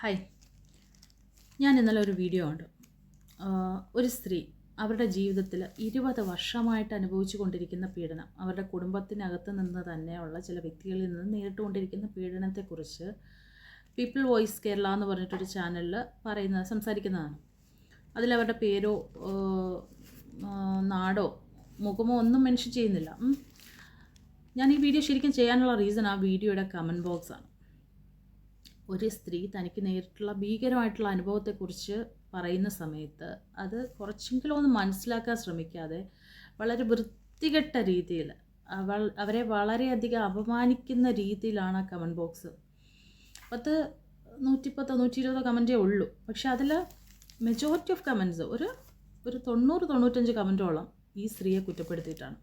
Hi ഞാൻ ഇന്നലെ ഒരു വീഡിയോ ഉണ്ട് ഒരു സ്ത്രീ അവരുടെ ജീവിതത്തിൽ ഇരുപത് വർഷമായിട്ട് അനുഭവിച്ചു കൊണ്ടിരിക്കുന്ന പീഡനം അവരുടെ കുടുംബത്തിനകത്ത് നിന്ന് തന്നെയുള്ള ചില വ്യക്തികളിൽ നിന്ന് നേരിട്ടുകൊണ്ടിരിക്കുന്ന പീഡനത്തെക്കുറിച്ച് പീപ്പിൾ വോയിസ് കേരള എന്ന് പറഞ്ഞിട്ടൊരു ചാനലിൽ പറയുന്നത് സംസാരിക്കുന്നതാണ്. അതിലവരുടെ പേരോ നാടോ മുഖമോ ഒന്നും മെൻഷൻ ചെയ്യുന്നില്ല. ഞാൻ ഈ വീഡിയോ ശരിക്കും ചെയ്യാനുള്ള റീസൺ ആ വീഡിയോയുടെ കമന്റ് ബോക്സാണ് ഒരു സ്ത്രീ തനിക്ക് നേരിട്ടുള്ള ഭീകരമായിട്ടുള്ള അനുഭവത്തെക്കുറിച്ച് പറയുന്ന സമയത്ത് അത് കുറച്ചെങ്കിലും ഒന്ന് മനസ്സിലാക്കാൻ ശ്രമിക്കാതെ വളരെ വൃത്തികെട്ട രീതിയിൽ അവൾ അവരെ വളരെയധികം അപമാനിക്കുന്ന രീതിയിലാണ് ആ കമന്റ് ബോക്സ് പത്ത് നൂറ്റിപ്പത്തോ നൂറ്റി ഇരുപതോ കമന്റേ ഉള്ളൂ. പക്ഷെ അതിൽ മെജോറിറ്റി ഓഫ് കമന്റ്സ് ഒരു ഒരു തൊണ്ണൂറ് തൊണ്ണൂറ്റഞ്ച് കമന്റോളം ഈ സ്ത്രീയെ കുറ്റപ്പെടുത്തിയിട്ടാണ്.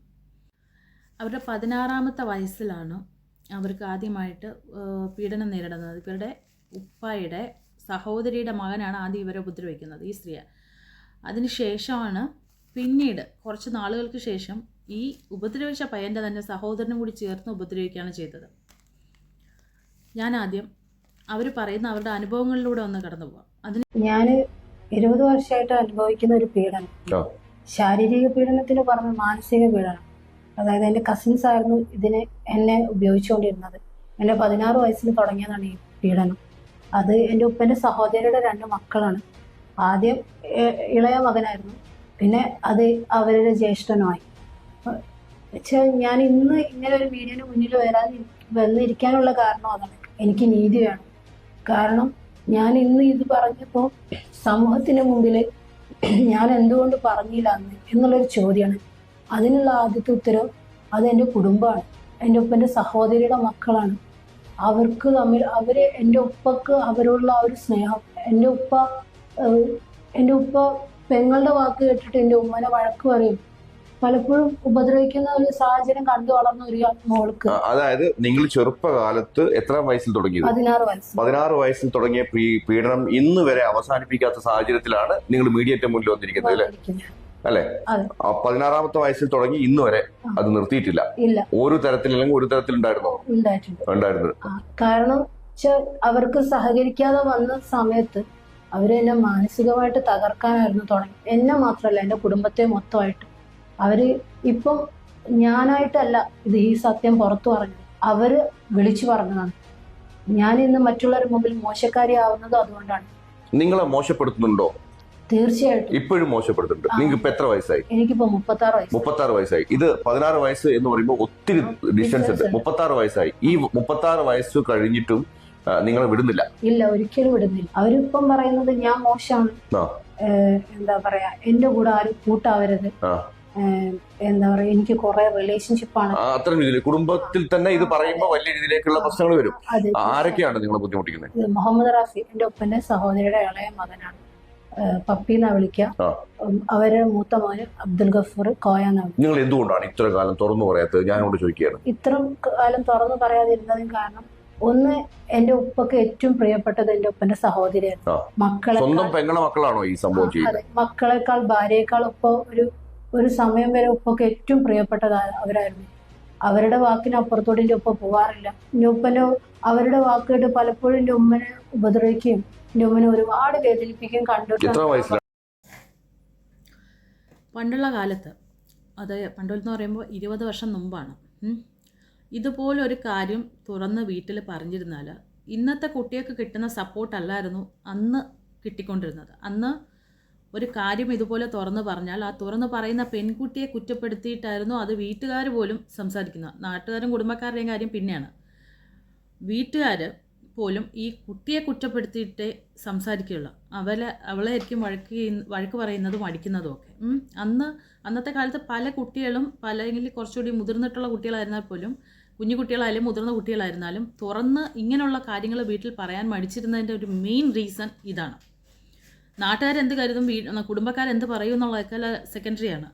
അവരുടെ പതിനാറാമത്തെ വയസ്സിലാണ് അവർക്ക് ആദ്യമായിട്ട് പീഡനം നേരിടുന്നത്. ഇവരുടെ ഉപ്പായുടെ സഹോദരിയുടെ മകനാണ് ആദ്യം ഇവരെ ഉപദ്രവിക്കുന്നത് ഈ സ്ത്രീയെ. അതിനുശേഷമാണ് പിന്നീട് കുറച്ച് നാളുകൾക്ക് ശേഷം ഈ ഉപദ്രവിച്ച പയ്യന്റെ തന്നെ സഹോദരനും കൂടി ചേർന്ന് ഉപദ്രവിക്കുകയാണ് ചെയ്തത്. ഞാൻ ആദ്യം അവർ പറയുന്ന അവരുടെ അനുഭവങ്ങളിലൂടെ ഒന്ന് കടന്നു പോവാം. അതിന് ഞാൻ ഇരുപത് വർഷമായിട്ട് അനുഭവിക്കുന്ന ഒരു പീഡനം. ശാരീരിക പീഡനത്തിന് പറഞ്ഞ മാനസിക പീഡനം. അതായത് എന്റെ കസിൻസ് ആയിരുന്നു ഇതിനെ എന്നെ ഉപയോഗിച്ചുകൊണ്ടിരുന്നത്. എന്റെ പതിനാറ് വയസ്സിൽ തുടങ്ങിയതാണ് ഈ പീഡനം. അത് എന്റെ ഉപ്പന്റെ സഹോദരിയുടെ രണ്ട് മക്കളാണ്. ആദ്യം ഇളയ മകനായിരുന്നു. പിന്നെ അത് അവരുടെ ജ്യേഷ്ഠനുമായി. വെച്ചാൽ ഞാൻ ഇന്ന് ഇങ്ങനെ ഒരു മീഡിയന് മുന്നിൽ വരാൻ വന്നിരിക്കാനുള്ള കാരണം അതാണ്. എനിക്ക് നീതി വേണം. കാരണം ഞാൻ ഇന്ന് ഇത് പറഞ്ഞപ്പോൾ സമൂഹത്തിന് മുമ്പിൽ ഞാൻ എന്തുകൊണ്ട് പറഞ്ഞില്ല അന്ന് എന്നുള്ളൊരു ചോദ്യമാണ് അതിനുള്ള ആദ്യത്തെ ഉത്തരവ് അത് എന്റെ കുടുംബമാണ്. എന്റെ ഉപ്പന്റെ സഹോദരിയുടെ മക്കളാണ്. അവർക്ക് തമ്മിൽ അവർ എന്റെ ഉപ്പക്ക് അവരോടുള്ള ആ ഒരു സ്നേഹം എന്റെ ഉപ്പ എന്റെ ഉപ്പ പെങ്ങളുടെ വാക്ക് കേട്ടിട്ട് എന്റെ ഉമ്മനെ വഴക്ക് പറയും. പലപ്പോഴും ഉപദ്രവിക്കുന്ന ഒരു സാഹചര്യം കണ്ടു വളർന്ന ഒരു മോൾക്ക്. അതായത് നിങ്ങൾ ചെറുപ്പകാലത്ത് എത്ര വയസ്സിൽ തുടങ്ങി പതിനാറ് വയസ്സ്. പതിനാറ് വയസ്സിൽ തുടങ്ങിയ പീഡനം ഇന്ന് വരെ അവസാനിപ്പിക്കാത്ത സാഹചര്യത്തിലാണ് നിങ്ങൾ മീഡിയറ്റ് മുന്നിൽ വന്നിരിക്കുന്നത് അല്ലേ. അല്ലേ? പതിനാറാമത്തെ വയസ്സിൽ തുടങ്ങി ഇന്ന് വരെ അത് നിർത്തിയിട്ടില്ല. ഒരു തരത്തിലല്ലെങ്കിൽ ഒരു തരത്തിലുണ്ടായിരുന്നോ ഉണ്ടായിരുന്നു? കാരണം അവർക്ക് സഹകരിക്കാതെ വന്ന സമയത്ത് അവരെന്നെ മാനസികമായിട്ട് തകർക്കാനായിരുന്നു തുടങ്ങി. എന്നെ മാത്രമല്ല എന്റെ കുടുംബത്തെ മൊത്തമായിട്ട്. അവർ ഇപ്പം ഞാനായിട്ടല്ല ഇത് ഈ സത്യം പുറത്തു പറഞ്ഞത്. അവർ വിളിച്ചു പറഞ്ഞതാണ്. ഞാൻ ഇന്ന് മറ്റുള്ളവരുടെ മുമ്പിൽ മോശക്കാരിയാവുന്നത് അതുകൊണ്ടാണ്. നിങ്ങളെ മോശപ്പെടുത്തുന്നുണ്ടോ? തീർച്ചയായിട്ടും. ഇപ്പോഴും മോശപ്പെടുത്തുന്നുണ്ട്. നിങ്ങൾക്ക് ഇപ്പൊ എത്ര വയസ്സായി? എനിക്കിപ്പോ മുപ്പത്താറ് വയസ്സ്. മുപ്പത്താറ് വയസ്സായി. ഇത് പതിനാറ് വയസ്സ് എന്ന് പറയുമ്പോൾ ഒത്തിരി ഡിസ്റ്റൻസ് ഉണ്ട്. മുപ്പത്താറ് വയസ്സായി. ഈ മുപ്പത്താറ് വയസ്സ് കഴിഞ്ഞിട്ടും നിങ്ങൾ നിങ്ങളെ വിടുന്നില്ല. ഇല്ല ഒരിക്കലും വിടുന്നില്ല. അവരിപ്പം പറയുന്നത് ഞാൻ മോശമാണ്. എന്താ പറയാ എന്റെ കൂടെ ആരും കൂട്ടാവരുത്. എന്താ പറയാ എനിക്ക് കുറെ റിലേഷൻഷിപ്പ് ആണ്. അത്രയും രീതിയിൽ കുടുംബത്തിൽ തന്നെ ഇത് പറയുമ്പോൾ വലിയ രീതിയിലേക്കുള്ള പ്രശ്നങ്ങൾ വരും. ആരൊക്കെയാണ് നിങ്ങളെ ബുദ്ധിമുട്ടിക്കുന്നത്? മുഹമ്മദ് റാഫി എന്റെ ഒപ്പന്റെ സഹോദരിയുടെ ഇളയ മകനാണ്. ഏഹ് പപ്പി എന്നാ വിളിക്കുക. അവരുടെ മൂത്ത മോന് അബ്ദുൽ ഗഫൂർ കോയ എന്നാ വിളിക്കുക നിങ്ങൾ എന്തുകൊണ്ടാണ് ഇത്ര കാലം തുറന്നു പറയാത്തത്? ഞാനോട് ചോദിക്കുകയാണ്. ഇത്രയും കാലം തുറന്നു പറയാതിരുന്നതിന് കാരണം ഒന്ന് എന്റെ ഉപ്പക്ക് ഏറ്റവും പ്രിയപ്പെട്ടത് എന്റെ ഉപ്പന്റെ സഹോദരിയായിരുന്നു മക്കളെ സ്വന്തം പെങ്ങളെ മക്കളാണോ ഈ സംഭവം അതെ. മക്കളെക്കാൾ ഭാര്യയെക്കാൾ ഉപ്പ ഒരു ഒരു സമയം വരെ ഉപ്പൊക്കെ ഏറ്റവും പ്രിയപ്പെട്ടത് അവരായിരുന്നു. അവരുടെ വാക്കിന് അപ്പുറത്തോട്ട് എന്റെ ഉപ്പ പോവാറില്ല. എന്റെ ഉപ്പനെ അവരുടെ വാക്കുകേട്ട് പലപ്പോഴും എന്റെ ഉമ്മനെ ഉപദ്രവിക്കുകയും എന്റെ ഒരുപാട് വേദനിപ്പിക്കും കണ്ടു. പണ്ടുള്ള കാലത്ത് അത് പണ്ടെന്ന് പറയുമ്പോൾ ഇരുപത് വർഷം മുമ്പാണ്. ഇതുപോലൊരു കാര്യം തുറന്ന് വീട്ടിൽ പറഞ്ഞിരുന്നാൽ ഇന്നത്തെ കുട്ടികൾക്ക് കിട്ടുന്ന സപ്പോർട്ടല്ലായിരുന്നു അന്ന് കിട്ടിക്കൊണ്ടിരുന്നത്. അന്ന് ഒരു കാര്യം ഇതുപോലെ തുറന്ന് പറഞ്ഞാൽ ആ തുറന്ന് പറയുന്ന പെൺകുട്ടിയെ കുറ്റപ്പെടുത്തിയിട്ടായിരുന്നു അത് വീട്ടുകാർ പോലും സംസാരിക്കുന്നത്. നാട്ടുകാരും കുടുംബക്കാരുടെയും കാര്യം പിന്നെയാണ്. വീട്ടുകാർ പോലും ഈ കുട്ടിയെ കുറ്റപ്പെടുത്തിയിട്ട് സംസാരിക്കുകയുള്ളൂ. അവളെ അവളായിരിക്കും വഴക്ക് വഴക്ക് പറയുന്നതും അടിക്കുന്നതും ഒക്കെ. അന്ന് അന്നത്തെ കാലത്ത് പല കുട്ടികളും പല അല്ലെങ്കിൽ കുറച്ചുകൂടി മുതിർന്നിട്ടുള്ള കുട്ടികളായിരുന്നാൽ പോലും കുഞ്ഞു കുട്ടികളായാലും മുതിർന്ന കുട്ടികളായിരുന്നാലും തുറന്ന് ഇങ്ങനെയുള്ള കാര്യങ്ങൾ വീട്ടിൽ പറയാൻ മടിച്ചിരുന്നതിന്റെ ഒരു മെയിൻ റീസൺ ഇതാണ്. നാട്ടുകാരെന്ത് കരുതും? വീ കുടുംബക്കാരെന്ത് പറയും എന്നുള്ളതൊക്കെ സെക്കൻഡറിയാണ്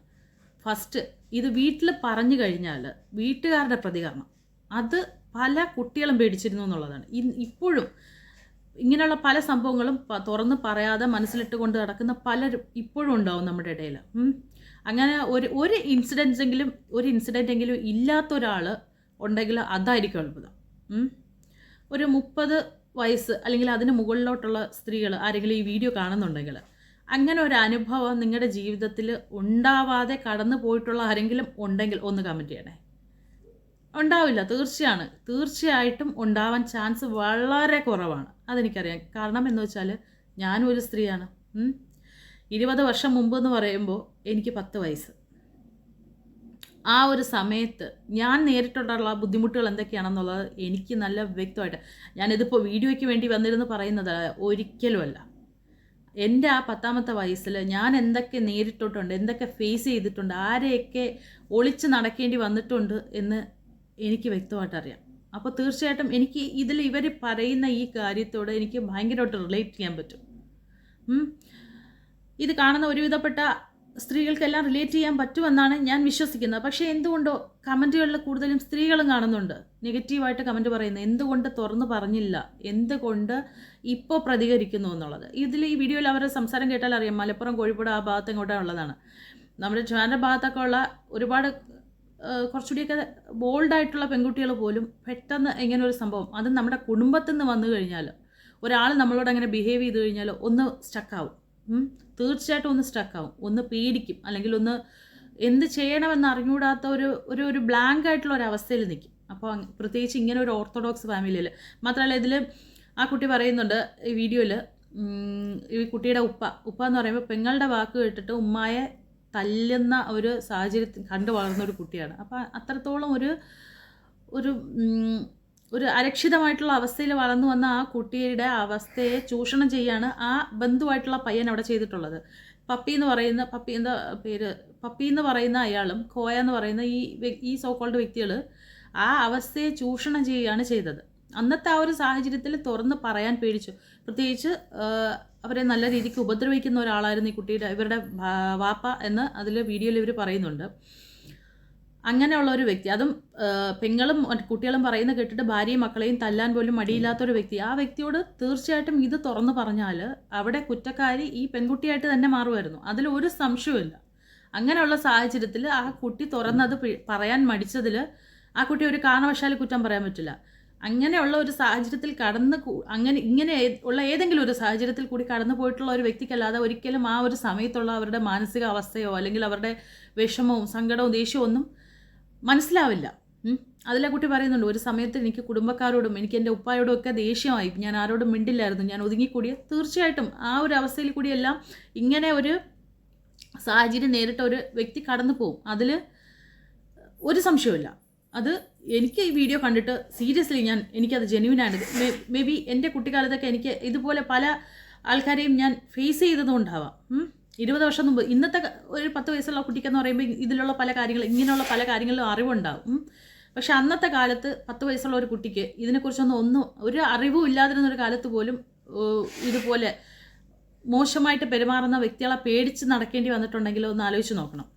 ഫസ്റ്റ് ഇത് വീട്ടിൽ പറഞ്ഞു കഴിഞ്ഞാൽ വീട്ടുകാരുടെ പ്രതികരണം. അത് പല കുട്ടികളും പേടിച്ചിരുന്നു എന്നുള്ളതാണ്. ഇപ്പോഴും ഇങ്ങനെയുള്ള പല സംഭവങ്ങളും തുറന്ന് പറയാതെ മനസ്സിലിട്ട് കൊണ്ട് നടക്കുന്ന പലരും ഇപ്പോഴും ഉണ്ടാവും നമ്മുടെ ഇടയിൽ അങ്ങനെ ഒരു ഒരു ഇൻസിഡൻസ് എങ്കിലും ഒരു ഇൻസിഡന്റ് എങ്കിലും ഇല്ലാത്ത ഒരാൾ ഉണ്ടെങ്കിൽ അതായിരിക്കും അത്ഭുതം. ഒരു മുപ്പത് വയസ്സ് അല്ലെങ്കിൽ അതിന് മുകളിലോട്ടുള്ള സ്ത്രീകൾ ആരെങ്കിലും ഈ വീഡിയോ കാണുന്നുണ്ടെങ്കിൽ അങ്ങനെ ഒരു അനുഭവം നിങ്ങളുടെ ജീവിതത്തിൽ ഉണ്ടാവാതെ കടന്നു പോയിട്ടുള്ള ആരെങ്കിലും ഉണ്ടെങ്കിൽ ഒന്ന് കമന്റ് ചെയ്യണേ. ഉണ്ടാവില്ല തീർച്ചയാണ്. തീർച്ചയായിട്ടും ഉണ്ടാവാൻ ചാൻസ് വളരെ കുറവാണ്. അതെനിക്കറിയാം. കാരണം എന്ന് വെച്ചാൽ ഞാനും ഒരു സ്ത്രീയാണ്. ഇരുപത് വർഷം മുമ്പ് എന്ന് പറയുമ്പോൾ എനിക്ക് പത്ത് വയസ്സ്. ആ ഒരു സമയത്ത് ഞാൻ നേരിട്ടുള്ള ബുദ്ധിമുട്ടുകൾ എന്തൊക്കെയാണെന്നുള്ളത് എനിക്ക് നല്ല വ്യക്തമായിട്ട് ഞാനിതിപ്പോൾ വീഡിയോയ്ക്ക് വേണ്ടി വന്നിരുന്ന് പറയുന്നത് ഒരിക്കലുമല്ല. എന്റെ ആ പത്താമത്തെ വയസ്സിൽ ഞാൻ എന്തൊക്കെ നേരിട്ടിട്ടുണ്ട് എന്തൊക്കെ ഫേസ് ചെയ്തിട്ടുണ്ട് ആരെയൊക്കെ ഒളിച്ച് നടക്കേണ്ടി വന്നിട്ടുണ്ട് എന്ന് എനിക്ക് വ്യക്തമായിട്ട് അറിയാം. അപ്പോൾ തീർച്ചയായിട്ടും എനിക്ക് ഇതിൽ ഇവർ പറയുന്ന ഈ കാര്യത്തോട് എനിക്ക് ഭയങ്കരമായിട്ട് റിലേറ്റ് ചെയ്യാൻ പറ്റും. ഇത് കാണുന്ന ഒരുവിധപ്പെട്ട സ്ത്രീകൾക്കെല്ലാം റിലേറ്റ് ചെയ്യാൻ പറ്റുമെന്നാണ് ഞാൻ വിശ്വസിക്കുന്നത്. പക്ഷേ എന്തുകൊണ്ടോ കമന്റുകളിൽ കൂടുതലും സ്ത്രീകളും കാണുന്നുണ്ട്. നെഗറ്റീവായിട്ട് കമന്റ് പറയുന്നത് എന്തുകൊണ്ട് തുറന്നു പറഞ്ഞില്ല? എന്തുകൊണ്ട് ഇപ്പോൾ പ്രതികരിക്കുന്നു എന്നുള്ളത്? ഇതിൽ ഈ വീഡിയോയിൽ അവരുടെ സംസാരം കേട്ടാൽ അറിയാം. മലപ്പുറം കോഴിക്കോട് ആ ഭാഗത്ത് ഉള്ളതാണ് നമ്മുടെ ട്രിവാൻഡ്രം ഭാഗത്തൊക്കെ ഉള്ള ഒരുപാട് കുറച്ചുകൂടിയൊക്കെ ബോൾഡായിട്ടുള്ള പെൺകുട്ടികൾ പോലും പെട്ടെന്ന് ഇങ്ങനെ ഒരു സംഭവം. അത് നമ്മുടെ കുടുംബത്തിൽ നിന്ന് വന്നു കഴിഞ്ഞാൽ ഒരാൾ നമ്മളോട് അങ്ങനെ ബിഹേവ് ചെയ്ത് കഴിഞ്ഞാൽ ഒന്ന് സ്റ്റക്കാവും. തീർച്ചയായിട്ടും ഒന്ന് സ്റ്റക്കാവും ഒന്ന് പേടിക്കും. അല്ലെങ്കിൽ ഒന്ന് എന്ത് ചെയ്യണമെന്ന് അറിഞ്ഞുകൂടാത്ത ഒരു ഒരു ഒരു ബ്ലാങ്ക് ആയിട്ടുള്ള ഒരു അവസ്ഥയിൽ നിൽക്കും. അപ്പോൾ പ്രത്യേകിച്ച് ഇങ്ങനെ ഒരു ഓർത്തഡോക്സ് ഫാമിലിയിൽ മാത്രമല്ല ഇതിൽ ആ കുട്ടി പറയുന്നുണ്ട് ഈ വീഡിയോയിൽ ഈ കുട്ടിയുടെ ഉപ്പ ഉപ്പ എന്ന് പറയുമ്പോൾ പെങ്ങളുടെ വാക്ക് കേട്ടിട്ട് ഉമ്മായെ തല്ലുന്ന ഒരു സാഹചര്യത്തിൽ കണ്ടു വളർന്ന ഒരു കുട്ടിയാണ്. അപ്പോൾ അത്രത്തോളം ഒരു ഒരു ഒരു അരക്ഷിതമായിട്ടുള്ള അവസ്ഥയിൽ വളർന്നു വന്ന ആ കുട്ടിയുടെ അവസ്ഥയെ ചൂഷണം ചെയ്യാണ് ആ ബന്ധുവായിട്ടുള്ള പയ്യൻ അവിടെ ചെയ്തിട്ടുള്ളത്. പപ്പി എന്ന് പറയുന്ന പപ്പി എന്താ പേര്? പപ്പി എന്ന് പറയുന്ന അയാളും കോയ എന്ന് പറയുന്ന ഈ ഈ സോക്കോൾഡ് വ്യക്തികൾ ആ അവസ്ഥയെ ചൂഷണം ചെയ്യുകയാണ് ചെയ്തത്. അന്നത്തെ ആ ഒരു സാഹചര്യത്തിൽ തുറന്ന് പറയാൻ പേടിച്ചു. പ്രത്യേകിച്ച് അവരെ നല്ല രീതിക്ക് ഉപദ്രവിക്കുന്ന ഒരാളായിരുന്നു ഈ കുട്ടിയുടെ ഇവരുടെ വാപ്പ എന്ന് അതിൽ വീഡിയോയിൽ ഇവർ പറയുന്നുണ്ട്. അങ്ങനെയുള്ള ഒരു വ്യക്തി അതും പെങ്ങളും കുട്ടികളും പറയുന്ന കേട്ടിട്ട് ഭാര്യയും മക്കളെയും തല്ലാൻ പോലും മടിയില്ലാത്ത ഒരു വ്യക്തി. ആ വ്യക്തിയോട് തീർച്ചയായിട്ടും ഇത് തുറന്നു പറഞ്ഞാൽ അവിടെ കുറ്റക്കാരി ഈ പെൺകുട്ടിയായിട്ട് തന്നെ മാറുമായിരുന്നു. അതിൽ ഒരു സംശയവുമില്ല. അങ്ങനെയുള്ള സാഹചര്യത്തിൽ ആ കുട്ടി തുറന്നത് പറയാൻ മടിച്ചതിൽ ആ കുട്ടി ഒരു കാരണവശാലും കുറ്റം പറയാൻ പറ്റില്ല. അങ്ങനെയുള്ള ഒരു സാഹചര്യത്തിൽ കടന്ന് അങ്ങനെ ഇങ്ങനെ ഉള്ള ഏതെങ്കിലും ഒരു സാഹചര്യത്തിൽ കൂടി കടന്നു പോയിട്ടുള്ള ഒരു വ്യക്തിക്കല്ലാതെ ഒരിക്കലും ആ ഒരു സമയത്തുള്ള അവരുടെ മാനസിക അവസ്ഥയോ അല്ലെങ്കിൽ അവരുടെ വിഷമവും സങ്കടവും ദേഷ്യവും ഒന്നും മനസ്സിലാവില്ല. അതിലെ കുട്ടി പറയുന്നുണ്ട് ഒരു സമയത്ത് എനിക്ക് കുടുംബക്കാരോടും എനിക്ക് എന്റെ ഉപ്പായോടും ഒക്കെ ദേഷ്യമായി. ഞാൻ ആരോടും മിണ്ടില്ലായിരുന്നു. ഞാൻ ഒതുങ്ങിക്കൂടിയ. തീർച്ചയായിട്ടും ആ ഒരു അവസ്ഥയിൽ കൂടിയെല്ലാം ഇങ്ങനെ ഒരു സാഹചര്യം നേരിട്ട ഒരു വ്യക്തി കടന്നു പോകും അതിൽ ഒരു സംശയമില്ല അത് എനിക്ക് ഈ വീഡിയോ കണ്ടിട്ട് സീരിയസ്ലി ഞാൻ എനിക്കത് ജെന്യൂനാണ് മേ ബി എന്റെ കുട്ടിക്കാലത്തൊക്കെ എനിക്ക് ഇതുപോലെ പല ആൾക്കാരെയും ഞാൻ ഫേസ് ചെയ്തതുകൊണ്ടാവാം. ഇരുപത് വർഷം മുമ്പ് ഇന്നത്തെ ഒരു പത്ത് വയസ്സുള്ള കുട്ടിക്കെന്ന് പറയുമ്പോൾ ഇതിലുള്ള പല കാര്യങ്ങൾ ഇങ്ങനെയുള്ള പല കാര്യങ്ങളിലും അറിവുണ്ടാവും. പക്ഷെ അന്നത്തെ കാലത്ത് പത്ത് വയസ്സുള്ള ഒരു കുട്ടിക്ക് ഇതിനെക്കുറിച്ചൊന്നും ഒന്നും ഒരു അറിവും ഇല്ലാതിരുന്ന ഒരു കാലത്ത് പോലും ഇതുപോലെ മോശമായിട്ട് പെരുമാറുന്ന വ്യക്തികളെ പേടിച്ച് നടക്കേണ്ടി വന്നിട്ടുണ്ടെങ്കിൽ ഒന്ന് ആലോചിച്ച് നോക്കണം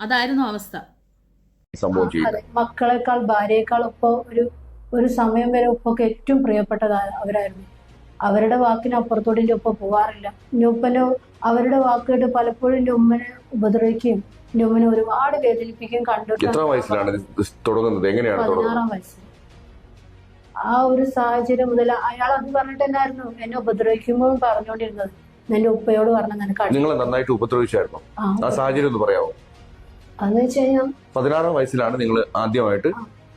അതായിരുന്നു അവസ്ഥ സംഭവം ആ, ചെയ്യുന്നത് അതെ. മക്കളെക്കാൾ ഭാര്യയെക്കാൾ ഒപ്പം ഒരു ഒരു സമയം വരെ ഒപ്പൊക്കെ ഏറ്റവും പ്രിയപ്പെട്ടത് ആ- അവരായിരുന്നു. അവരുടെ വാക്കിന് അപ്പുറത്തോട്ട് എന്റെ ഉപ്പ പോവാറില്ല. എന്റെ ഉപ്പനെ അവരുടെ വാക്കുകൾ പലപ്പോഴും എന്റെ ഉമ്മനെ ഉപദ്രവിക്കുകയും എന്റെ ഉമ്മനെ ഒരുപാട് വേദനിപ്പിക്കുകയും കണ്ടിട്ടുണ്ട്. എത്ര വയസ്സിലാണ് തുടങ്ങുന്നത്? എങ്ങനെയാണ് പതിനാറാം വയസ്സിൽ ആ ഒരു സാഹചര്യം മുതൽ അയാൾ അത് പറഞ്ഞിട്ട് തന്നെയായിരുന്നു എന്നെ ഉപദ്രവിക്കുമ്പോൾ പറഞ്ഞുകൊണ്ടിരുന്നത്. എന്റെ ഉപ്പയോട് പറഞ്ഞ നിനക്ക് നിങ്ങളെ നന്നായിട്ട് ഉപദ്രവിച്ചായിരുന്നു? ആ സാഹചര്യം ഒന്ന് പറയാമോ? അതെന്ന് വെച്ച് കഴിഞ്ഞാൽ പതിനാറാം വയസ്സിലാണ് നിങ്ങൾ ആദ്യമായിട്ട്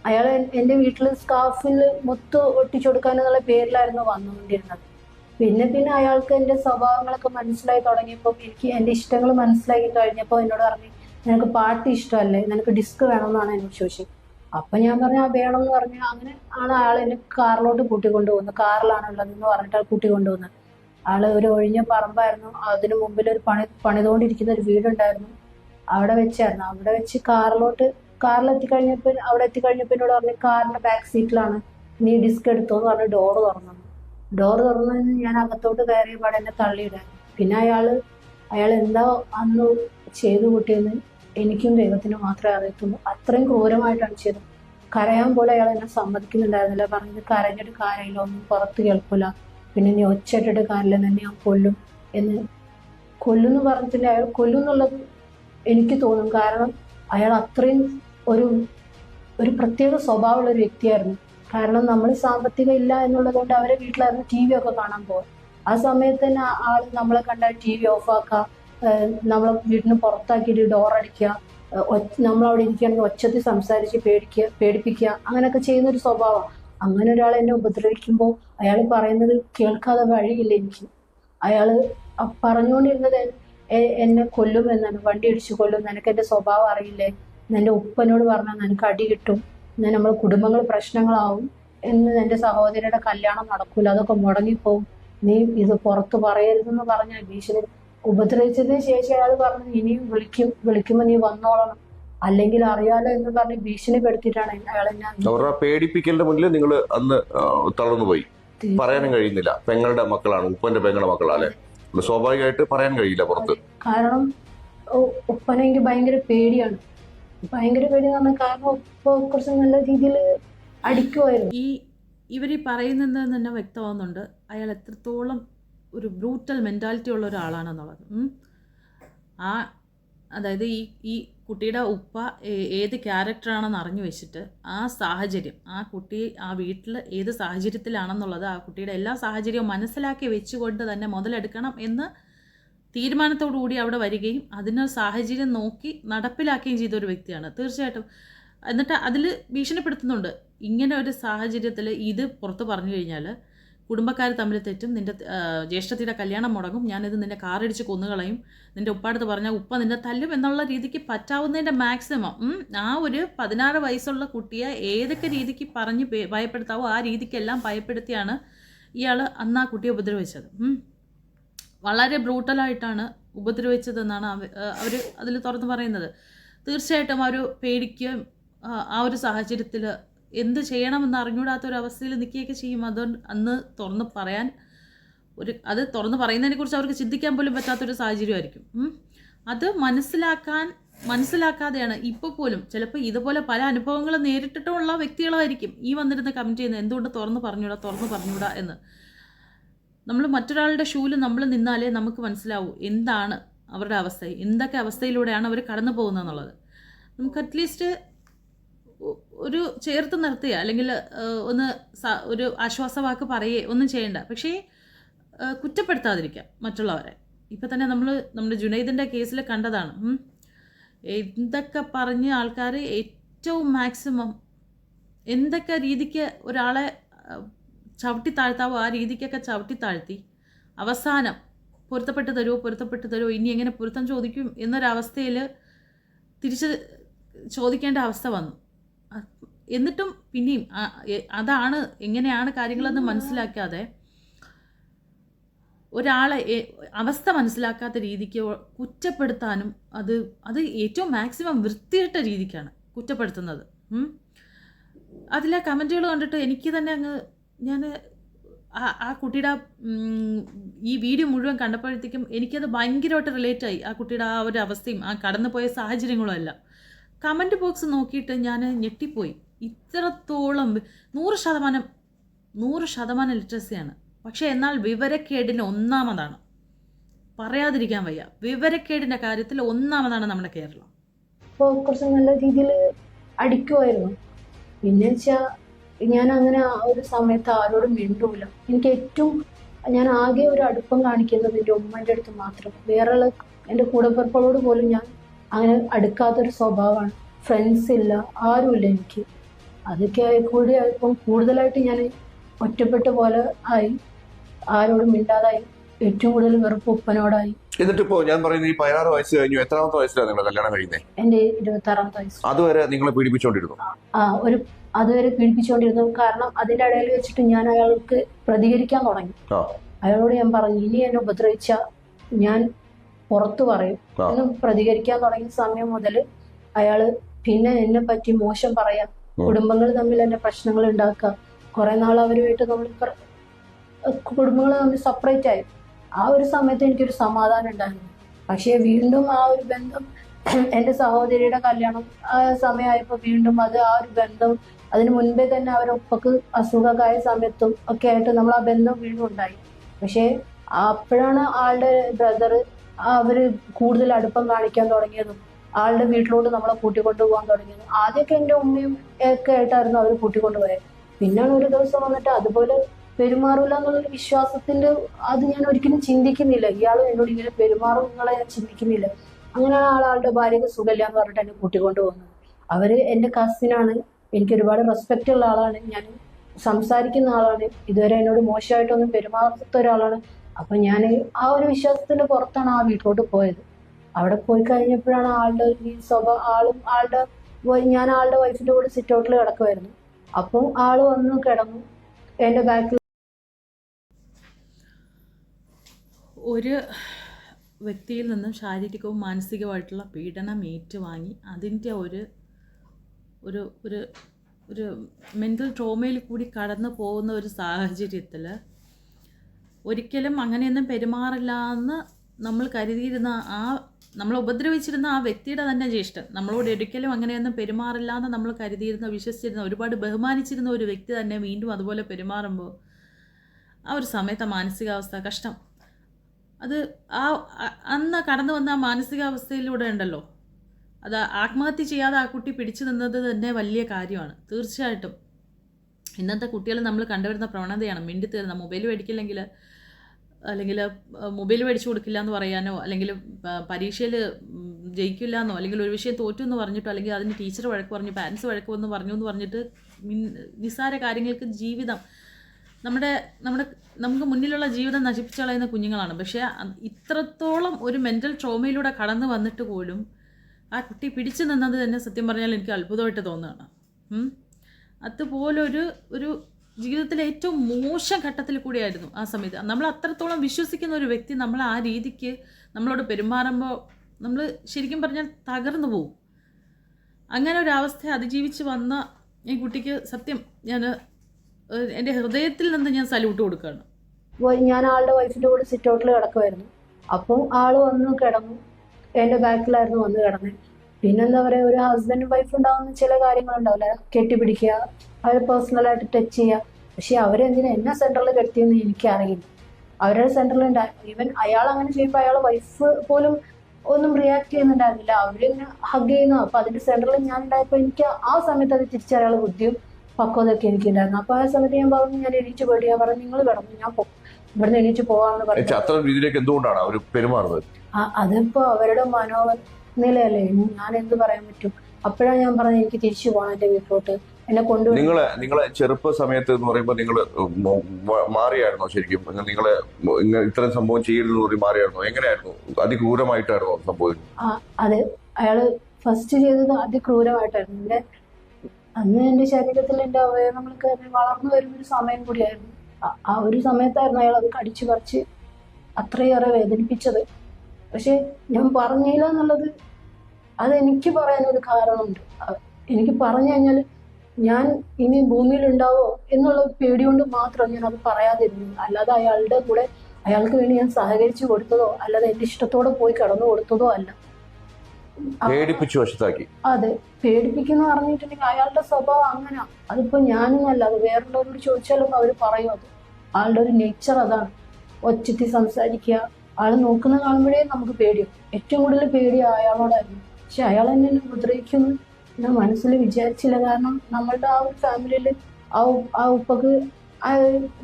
അയാൾ എന്റെ വീട്ടിൽ സ്കാർഫിൽ മുത്ത് ഒട്ടിച്ചു കൊടുക്കാനെന്നുള്ള പേരിലായിരുന്നു വന്നുകൊണ്ടിരുന്നത്. പിന്നെ പിന്നെ അയാൾക്ക് എന്റെ സ്വഭാവങ്ങളൊക്കെ മനസ്സിലായി തുടങ്ങിയപ്പോൾ എനിക്ക് എന്റെ ഇഷ്ടങ്ങൾ മനസ്സിലാക്കി കഴിഞ്ഞപ്പോൾ എന്നോട് പറഞ്ഞു നിനക്ക് പാട്ട് ഇഷ്ടമല്ലേ? നിനക്ക് ഡിസ്ക് വേണമെന്നാണ് എന്നോട് ചോദിച്ചത്. അപ്പൊ ഞാൻ പറഞ്ഞു ആ വേണം എന്ന് പറഞ്ഞു. അങ്ങനെ ആണ് അയാൾ എന്നെ കാറിലോട്ട് കൂട്ടിക്കൊണ്ടുപോകുന്നത്. കാറിലാണ് ഉള്ളതെന്ന് പറഞ്ഞിട്ട് ആൾ കൂട്ടിക്കൊണ്ടുപോകുന്നത്. ആൾ ഒരു ഒഴിഞ്ഞ പറമ്പായിരുന്നു. അതിന് മുമ്പിൽ ഒരു പണി പണിതുകൊണ്ടിരിക്കുന്ന ഒരു വീടുണ്ടായിരുന്നു. അവിടെ വെച്ചായിരുന്നു. അവിടെ വെച്ച് കാറിലോട്ട് കാറിൽ എത്തിക്കഴിഞ്ഞപ്പോൾ അവിടെ എത്തിക്കഴിഞ്ഞപ്പോൾ എന്നോട് പറഞ്ഞു കാറിന്റെ ബാക്ക് സീറ്റിലാണ് നീ ഡിസ്ക് എടുത്തോ എന്ന് പറഞ്ഞ് ഡോറ് തുറന്നു. ഡോറ് തുറന്നു ഞാൻ അകത്തോട്ട് കയറിയ പാടെ എന്നെ തള്ളിയിടാൻ. പിന്നെ അയാൾ അയാൾ എന്താ അന്ന് ചെയ്തു കൂട്ടിയെന്ന് എനിക്കും ദൈവത്തിനും മാത്രമേ അറിയത്തുള്ളൂ. അത്രയും ക്രൂരമായിട്ടാണ് ചെയ്തത്. കരയാൻ പോലും അയാൾ എന്നെ സമ്മതിക്കുന്നുണ്ടായിരുന്നില്ല. പറഞ്ഞത് കരഞ്ഞിട്ട് കാര്യമില്ല ഒന്നും പുറത്ത് കേൾക്കൂല. പിന്നെ നീ ഒച്ചയിട്ടിട്ട് കാര്യമില്ല തന്നെ ഞാൻ കൊല്ലും എന്ന്. കൊല്ലുന്നു പറഞ്ഞിട്ടില്ല അയാൾ കൊല്ലും എന്നുള്ളത് എനിക്ക് തോന്നും. കാരണം അയാൾ അത്രയും ഒരു ഒരു പ്രത്യേക സ്വഭാവമുള്ള ഒരു വ്യക്തിയായിരുന്നു. കാരണം നമ്മൾ സാമ്പത്തികം ഇല്ല എന്നുള്ളത് കൊണ്ട് അവരെ വീട്ടിലായിരുന്നു ടി വി ഒക്കെ കാണാൻ പോകും ആ സമയത്ത് തന്നെ ആൾ നമ്മളെ കണ്ടാൽ ടി വി ഓഫാക്കുക നമ്മളെ വീട്ടിന് പുറത്താക്കിയിട്ട് അവിടെ നമ്മളവിടെ ഇരിക്കുകയാണെങ്കിൽ ഒച്ചത്തിൽ സംസാരിച്ച് പേടിക്കുക പേടിപ്പിക്കുക അങ്ങനെയൊക്കെ ചെയ്യുന്ന ഒരു സ്വഭാവം അങ്ങനെ ഒരാൾ എന്നെ ഉപദ്രവിക്കുമ്പോൾ അയാൾ പറയുന്നത് കേൾക്കാതെ വഴിയില്ല എനിക്ക്. അയാൾ പറഞ്ഞുകൊണ്ടിരുന്നത് എന്നെ കൊല്ലും എന്നാണ് വണ്ടി ഇടിച്ചു കൊല്ലും നിനക്ക് എന്റെ സ്വഭാവം അറിയില്ലേ? നിന്റെ ഉപ്പനോട് പറഞ്ഞാൽ നിനക്ക് അടി കിട്ടും. ഞാൻ നമ്മളെ കുടുംബങ്ങൾ പ്രശ്നങ്ങളാവും എന്ന് എന്റെ സഹോദരിയുടെ കല്യാണം നടക്കൂല. അതൊക്കെ മുടങ്ങിപ്പോവും. നീ ഇത് പുറത്ത് പറയരുതെന്ന് പറഞ്ഞ ഭീഷണി. ഉപദ്രവിച്ചതിന് ശേഷം അയാൾ പറഞ്ഞു ഇനിയും വിളിക്കും വിളിക്കുമ്പോൾ നീ വന്നോളണം. അല്ലെങ്കിൽ അറിയാലോ എന്ന് പറഞ്ഞ് ഭീഷണിപ്പെടുത്തിയിട്ടാണ് അയാൾ എന്നെ അവരുടെ പേടിപ്പിക്കലിന്റെ മുന്നിൽ നിങ്ങൾ അന്ന് തളർന്നു തളർന്നുപോയി. പറയാനും കഴിയുന്നില്ല. പെങ്ങളുടെ മക്കളാണ് ഉപ്പന്റെ പെങ്ങളുടെ മക്കളാണ് സ്വാഭാവികമായിട്ട് പറയാൻ കഴിയില്ല പുറത്ത്. കാരണം ഉപ്പനെ എനിക്ക് ഭയങ്കര പേടിയാണ്. ഭയങ്കര പേടി എന്ന് പറഞ്ഞാൽ കാരണം ഉപ്പ കുറച്ച് നല്ല രീതിയിൽ അടിക്കുമായിരുന്നു ഈ ഇവർ ഈ പറയുന്നത് തന്നെ വ്യക്തമാകുന്നുണ്ട് അയാൾ എത്രത്തോളം ഒരു ബ്രൂട്ടൽ മെന്റാലിറ്റി ഉള്ള ഒരാളാണെന്നുള്ളത്. ഉം. ആ അതായത് ഈ ഈ കുട്ടിയുടെ ഉപ്പ ഏത് ക്യാരക്ടറാണെന്ന് അറിഞ്ഞു വെച്ചിട്ട് ആ സാഹചര്യം ആ കുട്ടി ആ വീട്ടിൽ ഏത് സാഹചര്യത്തിലാണെന്നുള്ളത് ആ കുട്ടിയുടെ എല്ലാ സാഹചര്യവും മനസ്സിലാക്കി വെച്ചുകൊണ്ട് തന്നെ മുതലെടുക്കണം എന്ന് തീരുമാനത്തോടു കൂടി അവിടെ വരികയും അതിന് സാഹചര്യം നോക്കി നടപ്പിലാക്കുകയും ചെയ്ത ഒരു വ്യക്തിയാണ്. തീർച്ചയായിട്ടും. എന്നിട്ട് അതിൽ ഭീഷണിപ്പെടുത്തുന്നുണ്ട്. ഇങ്ങനെ ഒരു സാഹചര്യത്തിൽ ഇത് പുറത്ത് പറഞ്ഞു കഴിഞ്ഞാൽ കുടുംബക്കാർ തമ്മിൽ തെറ്റും നിന്റെ ജ്യേഷ്ഠത്തിയുടെ കല്യാണം മുടങ്ങും ഞാനിത് നിന്റെ കാറടിച്ച് കൊന്നുകളയും നിന്റെ ഉപ്പാടുത്ത് പറഞ്ഞാൽ ഉപ്പ നിന്നെ തല്ലും എന്നുള്ള രീതിക്ക് പറ്റാവുന്നതിന്റെ മാക്സിമം. ആ ഒരു പതിനാറ് വയസ്സുള്ള കുട്ടിയെ ഏതൊക്കെ രീതിക്ക് പറഞ്ഞ് ഭയപ്പെടുത്താവോ ആ രീതിക്കെല്ലാം ഭയപ്പെടുത്തിയാണ് ഇയാൾ അന്ന് ആ കുട്ടിയെ ഉപദ്രവിച്ചത്. വളരെ ബ്രൂട്ടലായിട്ടാണ് ഉപദ്രവിച്ചതെന്നാണ് അവർ അതിൽ തുറന്ന് പറയുന്നത്. തീർച്ചയായിട്ടും ആ ഒരു പേടിക്കുകയും ആ ഒരു സാഹചര്യത്തിൽ എന്ത് ചെയ്യണമെന്ന് അറിഞ്ഞൂടാത്ത ഒരു അവസ്ഥയിൽ നിൽക്കുകയൊക്കെ ചെയ്യും. അതുകൊണ്ട് അന്ന് തുറന്ന് പറയാൻ ഒരു അത് തുറന്ന് പറയുന്നതിനെക്കുറിച്ച് അവർക്ക് ചിന്തിക്കാൻ പോലും പറ്റാത്തൊരു സാഹചര്യമായിരിക്കും. അത് മനസ്സിലാക്കാൻ മനസ്സിലാക്കാതെയാണ് ഇപ്പോൾ പോലും ചിലപ്പോൾ ഇതുപോലെ പല അനുഭവങ്ങളും നേരിട്ടിട്ടുള്ള വ്യക്തികളായിരിക്കും ഈ വന്നിരുന്ന കമന്റ് ചെയ്യുന്നത്. എന്തുകൊണ്ട് തുറന്ന് പറഞ്ഞൂടാ തുറന്ന് പറഞ്ഞൂടാ എന്ന്. നമ്മൾ മറ്റൊരാളുടെ ഷൂവിൽ നമ്മൾ നിന്നാലേ നമുക്ക് മനസ്സിലാവൂ എന്താണ് അവരുടെ അവസ്ഥ. എന്തൊക്കെ അവസ്ഥയിലൂടെയാണ് അവർ കടന്നു പോകുന്നത് എന്നുള്ളത്. നമുക്ക് അറ്റ്ലീസ്റ്റ് ഒരു ചേർത്ത് നിർത്തുക അല്ലെങ്കിൽ ഒന്ന് ഒരു ആശ്വാസവാക്ക് പറയേ ഒന്നും ചെയ്യണ്ട. പക്ഷേ കുറ്റപ്പെടുത്താതിരിക്കാം മറ്റുള്ളവരെ. ഇപ്പം തന്നെ നമ്മൾ നമ്മുടെ ജുനൈദിന്റെ കേസിൽ കണ്ടതാണ്. എന്തൊക്കെ പറഞ്ഞ് ആൾക്കാർ ഏറ്റവും മാക്സിമം എന്തൊക്കെ രീതിക്ക് ഒരാളെ ചവിട്ടി താഴ്ത്താവോ ആ രീതിക്കൊക്കെ ചവിട്ടി താഴ്ത്തി അവസാനം പൊരുത്തപ്പെട്ട് തരുമോ പൊരുത്തപ്പെട്ട് തരുമോ ഇനി എങ്ങനെ പൊരുത്തം ചോദിക്കും എന്നൊരവസ്ഥയിൽ തിരിച്ച് ചോദിക്കേണ്ട അവസ്ഥ വന്നു. എന്നിട്ടും പിന്നെയും അതാണ് എങ്ങനെയാണ് കാര്യങ്ങളെന്ന് മനസ്സിലാക്കാതെ ഒരാളെ അവസ്ഥ മനസ്സിലാക്കാത്ത രീതിക്ക് കുറ്റപ്പെടുത്താനും അത് അത് ഏറ്റവും മാക്സിമം വൃത്തിയിട്ട രീതിക്കാണ് കുറ്റപ്പെടുത്തുന്നത്. അതിലെ കമന്റുകൾ കണ്ടിട്ട് എനിക്ക് തന്നെ അങ്ങ് ഞാൻ ആ ആ കുട്ടിയുടെ ഈ വീഡിയോ മുഴുവൻ കണ്ടപ്പോഴത്തേക്കും എനിക്കത് ഭയങ്കരമായിട്ട് റിലേറ്റ് ആയി. ആ കുട്ടിയുടെ ആ ഒരു അവസ്ഥയും ആ കടന്നുപോയ സാഹചര്യങ്ങളും എല്ലാം. കമന്റ് ബോക്സ് നോക്കിയിട്ട് ഞാൻ ഞെട്ടിപ്പോയി. ഇത്രത്തോളം നൂറ് ശതമാനം നൂറ് ശതമാനം ലിറ്ററസിയാണ്. പക്ഷേ എന്നാൽ വിവരക്കേടിന് ഒന്നാമതാണ്. പറയാതിരിക്കാൻ വയ്യ. വിവരക്കേടിന്റെ കാര്യത്തിൽ ഒന്നാമതാണ് നമ്മുടെ കേരളം. ഇപ്പോൾ കുറച്ച് നല്ല രീതിയിൽ അടിക്കുമായിരുന്നു പിന്നെ വെച്ചാൽ ഞാൻ അങ്ങനെ ആ ഒരു സമയത്ത് ആരോടും മിണ്ടൂല. എനിക്ക് ഏറ്റവും ഞാൻ ആകെ ഒരു അടുപ്പം കാണിക്കുന്നത് എന്റെ ഉമ്മന്റെ അടുത്ത് മാത്രം. വേറെ എന്റെ കൂടപ്പിറപ്പുകളോട് പോലും ഞാൻ അങ്ങനെ അടുക്കാത്തൊരു സ്വഭാവമാണ്. ഫ്രണ്ട്സ് ഇല്ല ആരുമില്ല എനിക്ക്. അതൊക്കെ ആയിക്കൂടി കൂടി ഇപ്പം കൂടുതലായിട്ട് ഞാൻ ഒറ്റപ്പെട്ട പോലെ ആയി. ആരോടും മിണ്ടാതായി. ഏറ്റവും കൂടുതൽ വെറുപ്പ് ഉപ്പനോടായി. എന്നിട്ടിപ്പോ ഞാൻ പറയുന്നത് ഈ പതിനാറ് വയസ്സ് കഴിഞ്ഞു. എത്രാമത്തെ വയസ്സിലാണ് നിങ്ങൾ കല്യാണം കഴിയുന്നത് എന്റെ ഇരുപത്തി ആറാമത്തെ വയസ്സ്. അതുവരെ നിങ്ങളെ പീഡിപ്പിച്ചോണ്ടിരുന്നു? ആ ഒരു അതുവരെ പീഡിപ്പിച്ചുകൊണ്ടിരുന്നു കാരണം അതിന്റെ ഇടയിൽ വെച്ചിട്ട് ഞാൻ അയാൾക്ക് പ്രതികരിക്കാൻ തുടങ്ങി. അയാളോട് ഞാൻ പറഞ്ഞു ഇനി എന്നെ ഉപദ്രവിച്ച ഞാൻ പുറത്തു പറയും. എന്ന് പ്രതികരിക്കാൻ തുടങ്ങിയ സമയം മുതൽ അയാൾ പിന്നെ എന്നെ പറ്റി മോശം പറയാം. കുടുംബങ്ങൾ തമ്മിൽ തന്നെ പ്രശ്നങ്ങൾ ഉണ്ടാക്കുക. കുറെ നാൾ അവരുമായിട്ട് നമ്മൾ കുടുംബങ്ങൾ തമ്മിൽ സെപ്പറേറ്റ് ആയി. ആ ഒരു സമയത്ത് എനിക്കൊരു സമാധാനം ഉണ്ടായിരുന്നു. പക്ഷേ വീണ്ടും ആ ഒരു ബന്ധം എന്റെ സഹോദരിയുടെ കല്യാണം ആ സമയമായപ്പോൾ വീണ്ടും അത് ആ ഒരു ബന്ധം അതിന് മുൻപേ തന്നെ അവരൊപ്പക്ക് അസുഖമായ സമയത്തും ഒക്കെ ആയിട്ട് നമ്മൾ ആ ബന്ധം വീണ്ടും ഉണ്ടായി. പക്ഷേ അപ്പോഴാണ് ആളുടെ ബ്രദർ അവർ കൂടുതൽ അടുപ്പം കാണിക്കാൻ തുടങ്ങിയതും ആളുടെ വീട്ടിലോട്ട് നമ്മളെ കൂട്ടിക്കൊണ്ടു പോകാൻ തുടങ്ങിയത്. ആദ്യമൊക്കെ എന്റെ ഉമ്മയും ഒക്കെ ആയിട്ടായിരുന്നു അവർ കൂട്ടിക്കൊണ്ടുപോയത്. പിന്നാണ് ഒരു ദിവസം വന്നിട്ട് അതുപോലെ പെരുമാറൂല എന്നുള്ളൊരു വിശ്വാസത്തിന്റെ അത് ഞാൻ ഒരിക്കലും ചിന്തിക്കുന്നില്ല. ഇയാൾ എന്നോട് ഇങ്ങനെ പെരുമാറും എന്നുള്ള ഞാൻ ചിന്തിക്കുന്നില്ല. അങ്ങനെയാണ് ആളുടെ ഭാര്യക്ക് സുഖമില്ല എന്ന് പറഞ്ഞിട്ട് എന്നെ കൂട്ടിക്കൊണ്ട് പോകുന്നത് അവർ എന്റെ കസിനാണ് എനിക്ക് ഒരുപാട് റെസ്പെക്റ്റ് ഉള്ള ആളാണ്. ഞാൻ സംസാരിക്കുന്ന ആളാണ്. ഇതുവരെ എന്നോട് മോശമായിട്ടൊന്നും പെരുമാറാത്ത ഒരാളാണ്. അപ്പൊ ഞാൻ ആ ഒരു വിശ്വാസത്തിന്റെ പുറത്താണ് ആ വീട്ടിലോട്ട് പോയത്. അവിടെ പോയി കഴിഞ്ഞപ്പോഴാണ് ആളുടെ ഈ സ്വഭാവം ആളും ആളുടെ ഞാൻ ആളുടെ വൈഫിന്റെ കൂടെ സിറ്റ് ഔട്ടിൽ കിടക്കുമായിരുന്നു അപ്പം ആൾ വന്ന് കിടന്നു. എന്റെ ബാക്കിൽ ഒരു വ്യക്തിയിൽ നിന്നും ശാരീരികവും മാനസികവുമായിട്ടുള്ള പീഡനം ഏറ്റുവാങ്ങി അതിന്റെ ഒരു ഒരു ഒരു ഒരു മെന്റൽ ട്രോമയിൽ കൂടി കടന്നു പോകുന്ന ഒരു സാഹചര്യത്തിൽ ഒരിക്കലും അങ്ങനെയൊന്നും പെരുമാറില്ല എന്ന് നമ്മൾ കരുതിയിരുന്ന ആ നമ്മൾ ഉപദ്രവിച്ചിരുന്ന ആ വ്യക്തിയുടെ തന്നെ ജ്യേഷ്ഠൻ. നമ്മളോട് ഒരിക്കലും അങ്ങനെയൊന്നും പെരുമാറില്ല എന്ന് നമ്മൾ കരുതിയിരുന്ന വിശ്വസിച്ചിരുന്ന ഒരുപാട് ബഹുമാനിച്ചിരുന്ന ഒരു വ്യക്തി തന്നെ വീണ്ടും അതുപോലെ പെരുമാറുമ്പോൾ ആ ഒരു സമയത്തെ മാനസികാവസ്ഥ കഷ്ടം. അത് ആ അന്ന് കടന്നു വന്ന ആ മാനസികാവസ്ഥയിലൂടെ ഉണ്ടല്ലോ. അത് ആത്മഹത്യ ചെയ്യാതെ ആ കുട്ടി പിടിച്ചു നിന്നത് തന്നെ വലിയ കാര്യമാണ്. തീർച്ചയായിട്ടും. ഇന്നത്തെ കുട്ടികൾ നമ്മൾ കണ്ടുവരുന്ന പ്രവണതയാണ് മിണ്ടി തീർന്ന മൊബൈൽ മേടിക്കില്ലെങ്കിൽ അല്ലെങ്കിൽ മൊബൈൽ മേടിച്ചു കൊടുക്കില്ല എന്ന് പറയാനോ അല്ലെങ്കിൽ പരീക്ഷയിൽ ജയിക്കില്ല എന്നോ അല്ലെങ്കിൽ ഒരു വിഷയം തോറ്റു എന്ന് പറഞ്ഞിട്ടോ അല്ലെങ്കിൽ അതിന് ടീച്ചർ വഴക്ക് പറഞ്ഞു പാരൻസ് വഴക്ക് വന്ന് പറഞ്ഞു എന്ന് പറഞ്ഞിട്ട് നിസ്സാര കാര്യങ്ങൾക്ക് ജീവിതം നമ്മുടെ നമ്മുടെ നമുക്ക് മുന്നിലുള്ള ജീവിതം നശിപ്പിച്ചു കളയുന്ന കുഞ്ഞുങ്ങളാണ് പക്ഷേ ഇത്രത്തോളം ഒരു മെന്റൽ ട്രോമയിലൂടെ കടന്നു വന്നിട്ട് പോലും ആ കുട്ടി പിടിച്ചു നിന്നത് തന്നെ സത്യം പറഞ്ഞാൽ എനിക്ക് അത്ഭുതമായിട്ട് തോന്നുകയാണ്. അതുപോലൊരു ഒരു ജീവിതത്തിലെ ഏറ്റവും മോശം ഘട്ടത്തിൽ കൂടിയായിരുന്നു ആ സമയത്ത്. നമ്മൾ അത്രത്തോളം വിശ്വസിക്കുന്ന ഒരു വ്യക്തി നമ്മൾ ആ രീതിക്ക് നമ്മളോട് പെരുമാറുമ്പോൾ നമ്മൾ ശരിക്കും പറഞ്ഞാൽ തകർന്നു പോകും അങ്ങനെ ഒരു അതിജീവിച്ച് വന്ന ഈ കുട്ടിക്ക് സത്യം ഞാൻ എന്റെ ഹൃദയത്തിൽ നിന്ന് ഞാൻ സല്യൂട്ട് കൊടുക്കുകയാണ്. ഞാൻ ആളുടെ വൈഫിന്റെ കൂടെ സിറ്റ് ഔട്ടിൽ കിടക്കുമായിരുന്നു അപ്പം ആൾ വന്ന് കിടന്നു. എന്റെ ബാക്കിലായിരുന്നു വന്ന് കിടന്നത് പിന്നെന്താ പറയുക ഒരു ഹസ്ബൻഡും വൈഫ് ഉണ്ടാവുന്ന ചില കാര്യങ്ങളുണ്ടാവില്ല. കെട്ടിപ്പിടിക്കുക അവർ പേഴ്സണലായിട്ട് ടച്ച് ചെയ്യുക. പക്ഷെ അവരെന്തിനാ എന്നെ സെന്ററിൽ കിടത്തിയെന്ന് എനിക്കറിയില്ല അവരുടെ സെന്ററിൽ ഈവൻ അയാൾ അങ്ങനെ ചെയ്യുമ്പോൾ അയാൾ വൈഫ് പോലും ഒന്നും റിയാക്ട് ചെയ്യുന്നുണ്ടായിരുന്നില്ല. അവരിങ്ങനെ ഹഗ് ചെയ്യുന്നു. അപ്പൊ അതിന്റെ സെന്ററിൽ ഞാൻ ഉണ്ടായപ്പോൾ എനിക്ക് ആ സമയത്ത് അത് തിരിച്ചറിയാനുള്ള ബുദ്ധിയും പക്വതൊക്കെ എനിക്കുണ്ടായിരുന്നു. അപ്പൊ ആ സമയത്ത് ഞാൻ പറഞ്ഞു ഞാൻ എണീച്ച് പോയിട്ട് ഞാൻ പറഞ്ഞു നിങ്ങൾ കിടന്നു ഞാൻ പോകും ഇവിടുന്ന് എണീച്ച് പോവാന്ന് പറഞ്ഞു. അത്ര രീതിയിലേക്ക് എന്തുകൊണ്ടാണ് അവർ പെരുമാറുന്നത്? അതിപ്പോ അവരുടെ മനോനിലയല്ലേ? ഞാൻ എന്ത് പറയാൻ പറ്റും? അപ്പോഴാണ് ഞാൻ പറഞ്ഞത് എനിക്ക് തിരിച്ചു പോകണം എന്റെ വീട്ടിലോട്ട്. എന്നെ കൊണ്ടു നിങ്ങളെ നിങ്ങളെ ചെറുപ്പ സമയത്ത് എന്ന് പറയുമ്പോൾ നിങ്ങൾ മാറിയായിരുന്നോ ശരിക്കും? നിങ്ങൾ ഇത്തരം സംഭവം ചെയ്യരുതെന്ന് പറഞ്ഞ് മാറിയായിരുന്നോ? എങ്ങനെയായിരുന്നു? അതിക്രൂരമായിട്ടായിരുന്നോ സംഭവം? അതെ. അയാൾ ഫസ്റ്റ് ചെയ്തത് അതിക്രൂരമായിട്ടായിരുന്നു. എന്റെ അന്ന് എന്റെ ശരീരത്തിൽ എന്റെ അവയവങ്ങളൊക്കെ വളർന്നു വരുന്ന ഒരു സമയം കൂടിയായിരുന്നു. ആ- ഒരു സമയത്തായിരുന്നു അയാൾ അത് കടിച്ചു പറിച്ച് അത്രയേറെ വേദനിപ്പിച്ചത്. പക്ഷെ ഞാൻ പറഞ്ഞില്ല എന്നുള്ളത് അത് എനിക്ക് പറയാനൊരു കാരണമുണ്ട്. എനിക്ക് പറഞ്ഞു കഴിഞ്ഞാൽ ഞാൻ ഇനി ഭൂമിയിൽ ഉണ്ടാവോ എന്നുള്ള പേടി കൊണ്ട് മാത്രം ഞാൻ അത് പറയാതിരുന്നു. അല്ലാതെ അയാളുടെ കൂടെ അയാൾക്ക് വേണ്ടി ഞാൻ സഹകരിച്ചു കൊടുത്തതോ അല്ലാതെ എന്റെ ഇഷ്ടത്തോടെ പോയി കടന്നു കൊടുത്തതോ അല്ല. പേടിപ്പിച്ചു വശത്താക്കി. അതെ പേടിപ്പിക്കുന്ന പറഞ്ഞിട്ടുണ്ടെങ്കിൽ അയാളുടെ സ്വഭാവം അങ്ങനെ. അതിപ്പോ ഞാനൊന്നല്ല അത് വേറുള്ളവരോട് ചോദിച്ചാലും അവർ പറയും അത്. ആളുടെ ഒരു നേച്ചർ അതാണ്. ഒച്ചത്തി സംസാരിക്കുക ആൾ നോക്കുന്ന കാണുമ്പോഴേ നമുക്ക് പേടിയും ഏറ്റവും കൂടുതൽ പേടി അയാളോടായിരുന്നു. പക്ഷെ അയാൾ എന്നെ ഉപദ്രവിക്കുന്നു. ഞാൻ മനസ്സിൽ വിചാരിച്ചില്ല. കാരണം നമ്മളുടെ ആ ഒരു ഫാമിലിയിൽ ആ ആ ഉപ്പക്ക് ആ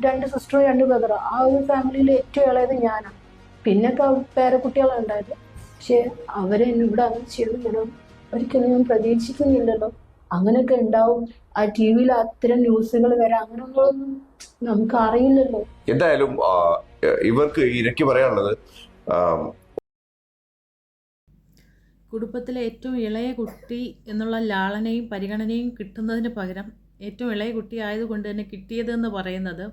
രണ്ട് സിസ്റ്ററും രണ്ട് ബ്രദറും ആ ഒരു ഫാമിലിയിൽ ഏറ്റവും ഇളയത് ഞാനാണ് പിന്നെ പേരക്കുട്ടികളാണ് ഉണ്ടായത്. പക്ഷെ അവരെ ഇവിടെ അങ്ങനെ ചെയ്തു ഒരിക്കലും ഞാൻ പ്രതീക്ഷിക്കുന്നില്ലല്ലോ. അങ്ങനെയൊക്കെ ഉണ്ടാവും. ആ ടി വിയിൽ അത്തരം ന്യൂസുകൾ വരാം. അങ്ങനെയുള്ളതൊന്നും നമുക്ക് അറിയില്ലല്ലോ. എന്തായാലും ഇവർക്ക് ഇരക്കി പറയാനുള്ളത് കുടുംബത്തിലെ ഏറ്റവും ഇളയ കുട്ടി എന്നുള്ള ലാളനയും പരിഗണനയും കിട്ടുന്നതിന് പകരം ഏറ്റവും ഇളയ കുട്ടി ആയതുകൊണ്ട് തന്നെ കിട്ടിയതെന്ന് പറയുന്നത്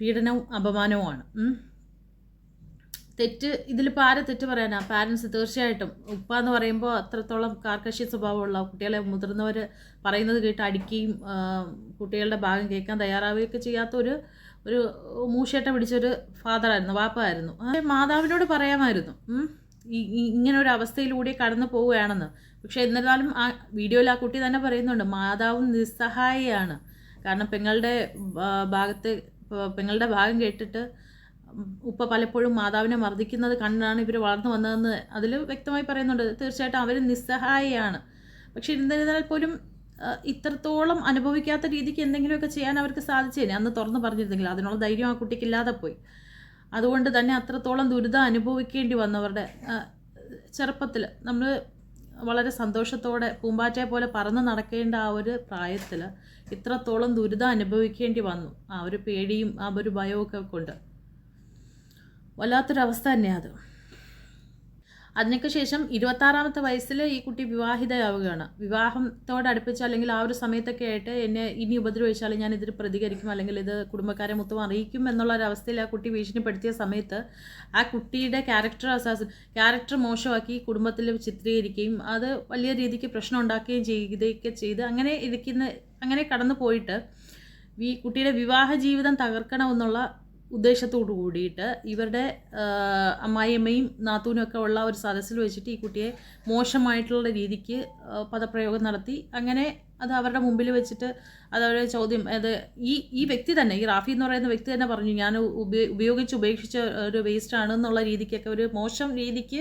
പീഡനവും അപമാനവുമാണ് തെറ്റ് ഇതിലിപ്പോൾ ആരെ തെറ്റ് പറയാനാ? പാരൻസ് തീർച്ചയായിട്ടും. ഉപ്പ എന്ന് പറയുമ്പോൾ അത്രത്തോളം കാർക്കശ്യ സ്വഭാവമുള്ള കുട്ടികളെ മുതിർന്നവർ പറയുന്നത് കേട്ട് അടിക്കുകയും കുട്ടികളുടെ ഭാഗം കേൾക്കാൻ തയ്യാറാവുകയൊക്കെ ചെയ്യാത്ത ഒരു ഒരു മൂഷേട്ട പിടിച്ചൊരു ഫാദറായിരുന്നു വാപ്പായിരുന്നു ആയിരുന്നു. മാതാവിനോട് പറയാമായിരുന്നു. ഇങ്ങനെ ഒരു അവസ്ഥയിലൂടെ കടന്നു പോവുകയാണെന്ന്. പക്ഷെ എന്നിരുന്നാലും ആ വീഡിയോയിൽ ആ കുട്ടി തന്നെ പറയുന്നുണ്ട് മാതാവും നിസ്സഹായിയാണ്. കാരണം പെങ്ങളുടെ ഭാഗത്ത് പെങ്ങളുടെ ഭാഗം കേട്ടിട്ട് ഉപ്പ പലപ്പോഴും മാതാവിനെ മർദ്ദിക്കുന്നത് കണ്ടാണ് ഇവർ വളർന്നു വന്നതെന്ന് അതിൽ വ്യക്തമായി പറയുന്നുണ്ട്. തീർച്ചയായിട്ടും അവർ നിസ്സഹായിയാണ്. പക്ഷേ എന്നിരുന്നാൽ പോലും ഇത്രത്തോളം അനുഭവിക്കാത്ത രീതിക്ക് എന്തെങ്കിലുമൊക്കെ ചെയ്യാൻ അവർക്ക് സാധിച്ചേനെ. അന്ന് തുറന്ന് പറഞ്ഞിരുന്നെങ്കിൽ അതിനുള്ള ധൈര്യം ആ കുട്ടിക്ക് ഇല്ലാതെ പോയി. അതുകൊണ്ട് തന്നെ അത്രത്തോളം ദുരിതം അനുഭവിക്കേണ്ടി വന്നവരുടെ ചെറുപ്പത്തിൽ നമ്മൾ വളരെ സന്തോഷത്തോടെ പൂമ്പാറ്റയെ പോലെ പറന്ന് നടക്കേണ്ട ആ ഒരു പ്രായത്തിൽ ഇത്രത്തോളം ദുരിതം അനുഭവിക്കേണ്ടി വന്നു ആ ഒരു പേടിയും ആ ഒരു ഭയവും ഒക്കെ കൊണ്ട്. വല്ലാത്തൊരവസ്ഥ തന്നെയാണ് അത്. അതിനൊക്കെ ശേഷം ഇരുപത്താറാമത്തെ വയസ്സിൽ ഈ കുട്ടി വിവാഹിതയാവുകയാണ്. വിവാഹത്തോടടുപ്പിച്ച് അല്ലെങ്കിൽ ആ ഒരു സമയത്തൊക്കെ ആയിട്ട് എന്നെ ഇനി ഉപദ്രവിച്ചാൽ ഞാൻ ഇതിൽ പ്രതികരിക്കും അല്ലെങ്കിൽ ഇത് കുടുംബക്കാരെ മൊത്തം അറിയിക്കും എന്നുള്ള ഒരു അവസ്ഥയിൽ ആ കുട്ടി ഭീഷണിപ്പെടുത്തിയ സമയത്ത് ആ കുട്ടിയുടെ ക്യാരക്ടർ അസാസ് ക്യാരക്ടർ മോശമാക്കി കുടുംബത്തിൽ ചിത്രീകരിക്കുകയും അത് വലിയ രീതിക്ക് പ്രശ്നം ഉണ്ടാക്കുകയും ചെയ്യുകയൊക്കെ ചെയ്ത് അങ്ങനെ ഇരിക്കുന്ന അങ്ങനെ കടന്നു പോയിട്ട് ഈ കുട്ടിയുടെ വിവാഹ ജീവിതം തകർക്കണമെന്നുള്ള ഉദ്ദേശത്തോടു കൂടിയിട്ട് ഇവരുടെ അമ്മായിയമ്മയും നാത്തൂനും ഒക്കെ ഉള്ള ഒരു സദസ്സിൽ വെച്ചിട്ട് ഈ കുട്ടിയെ മോശമായിട്ടുള്ള രീതിക്ക് പദപ്രയോഗം നടത്തി. അങ്ങനെ അത് അവരുടെ മുമ്പിൽ വെച്ചിട്ട് അതവരെ ചോദ്യം അത് ഈ ഈ വ്യക്തി തന്നെ ഈ റാഫി എന്ന് പറയുന്ന വ്യക്തി തന്നെ പറഞ്ഞു ഞാൻ ഉപയോ- ഉപയോഗിച്ച് ഉപേക്ഷിച്ച ഒരു വേസ്റ്റ് ആണ് എന്നുള്ള രീതിക്കൊക്കെ ഒരു മോശം രീതിക്ക്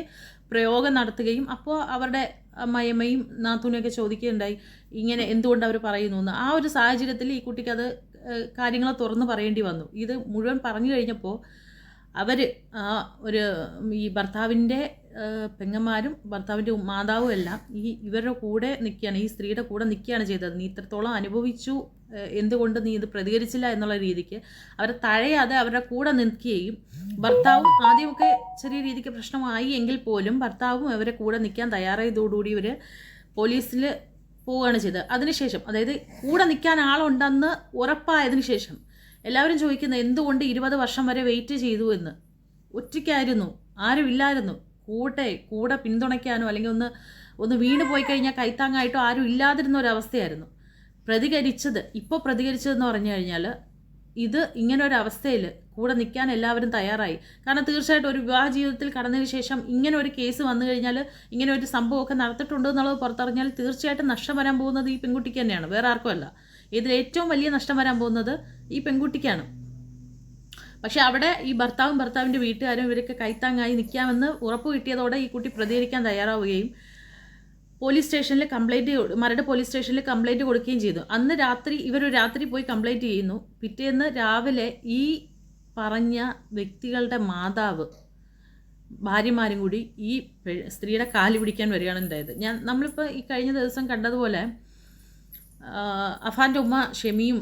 പ്രയോഗം നടത്തുകയും അപ്പോൾ അവരുടെ അമ്മായിയമ്മയും നാത്തൂനെയൊക്കെ ചോദിക്കുകയുണ്ടായി. ഇങ്ങനെ എന്തുകൊണ്ട് അവർ പറയുന്നു എന്ന്. ആ ഒരു സാഹചര്യത്തിൽ ഈ കുട്ടിക്ക് അത് കാര്യങ്ങൾ തുറന്ന് പറയേണ്ടി വന്നു. ഇത് മുഴുവൻ പറഞ്ഞു കഴിഞ്ഞപ്പോൾ അവർ ഒരു ഈ ഭർത്താവിന്റെ പെങ്ങന്മാരും ഭർത്താവിന്റെ മാതാവും എല്ലാം ഈ ഇവരുടെ കൂടെ നിൽക്കുകയാണ് ഈ സ്ത്രീയുടെ കൂടെ നിൽക്കുകയാണ് ചെയ്തത്. നീ ഇത്രത്തോളം അനുഭവിച്ചു എന്തുകൊണ്ട് നീ ഇത് പ്രതികരിച്ചില്ല എന്നുള്ള രീതിക്ക് അവരെ തഴയാതെ അവരുടെ കൂടെ നിൽക്കുകയും ഭർത്താവും ആദ്യമൊക്കെ ചെറിയ രീതിക്ക് പ്രശ്നമായി എങ്കിൽ പോലും ഭർത്താവും അവരെ കൂടെ നിൽക്കാൻ തയ്യാറായതോടുകൂടി ഇവർ പോലീസിൽ പോവുകയാണ് ചെയ്തത്. അതിനുശേഷം അതായത് കൂടെ നിൽക്കാൻ ആളുണ്ടെന്ന് ഉറപ്പായതിനു ശേഷം എല്ലാവരും ചോദിക്കുന്നത് എന്തുകൊണ്ട് ഇരുപത് വർഷം വരെ വെയിറ്റ് ചെയ്തു എന്ന്. ഒറ്റയ്ക്കായിരുന്നു ആരുമില്ലായിരുന്നു. കൂടെ കൂടെ പിന്തുണയ്ക്കാനോ അല്ലെങ്കിൽ ഒന്ന് ഒന്ന് വീണ് പോയി കഴിഞ്ഞാൽ കൈത്താങ്ങായിട്ടോ ആരും ഇല്ലാതിരുന്ന ഒരവസ്ഥയായിരുന്നു പ്രതികരിച്ചത് ഇപ്പോൾ പ്രതികരിച്ചതെന്ന് പറഞ്ഞു കഴിഞ്ഞാൽ ഇത് ഇങ്ങനെ ഒരു അവസ്ഥയിൽ കൂടെ നിൽക്കാൻ എല്ലാവരും തയ്യാറായി. കാരണം തീർച്ചയായിട്ടും ഒരു വിവാഹ ജീവിതത്തിൽ കടന്നതിന് ശേഷം ഇങ്ങനെ ഒരു കേസ് വന്നു കഴിഞ്ഞാൽ ഇങ്ങനെ ഒരു സംഭവമൊക്കെ നടത്തിയിട്ടുണ്ട് എന്നുള്ളത് പുറത്തറിഞ്ഞാൽ തീർച്ചയായിട്ടും നഷ്ടം വരാൻ പോകുന്നത് ഈ പെൺകുട്ടിക്ക് തന്നെയാണ്. വേറെ ആർക്കും അല്ല. ഇതിൽ ഏറ്റവും വലിയ നഷ്ടം വരാൻ പോകുന്നത് ഈ പെൺകുട്ടിക്കാണ്. പക്ഷേ അവിടെ ഈ ഭർത്താവും ഭർത്താവിന്റെ വീട്ടുകാരും ഇവരൊക്കെ കൈത്താങ്ങായി നിൽക്കാമെന്ന് ഉറപ്പ് കിട്ടിയതോടെ ഈ കുട്ടി പ്രതികരിക്കാൻ തയ്യാറാവുകയും പോലീസ് സ്റ്റേഷനിൽ കംപ്ലൈന്റ് മരട് പോലീസ് സ്റ്റേഷനിൽ കംപ്ലൈന്റ് കൊടുക്കുകയും ചെയ്തു. അന്ന് രാത്രി ഇവർ രാത്രി പോയി കംപ്ലൈന്റ് ചെയ്യുന്നു. പിറ്റേന്ന് രാവിലെ ഈ പറഞ്ഞ വ്യക്തികളുടെ മാതാവ് ഭാര്യമാരും കൂടി ഈ സ്ത്രീയുടെ കാൽ പിടിക്കാൻ വരികയാണ് ഉണ്ടായത്. ഞാൻ നമ്മളിപ്പോൾ ഈ കഴിഞ്ഞ ദിവസം കണ്ടതുപോലെ അഫാന്റെ ഉമ്മ ഷെമിയും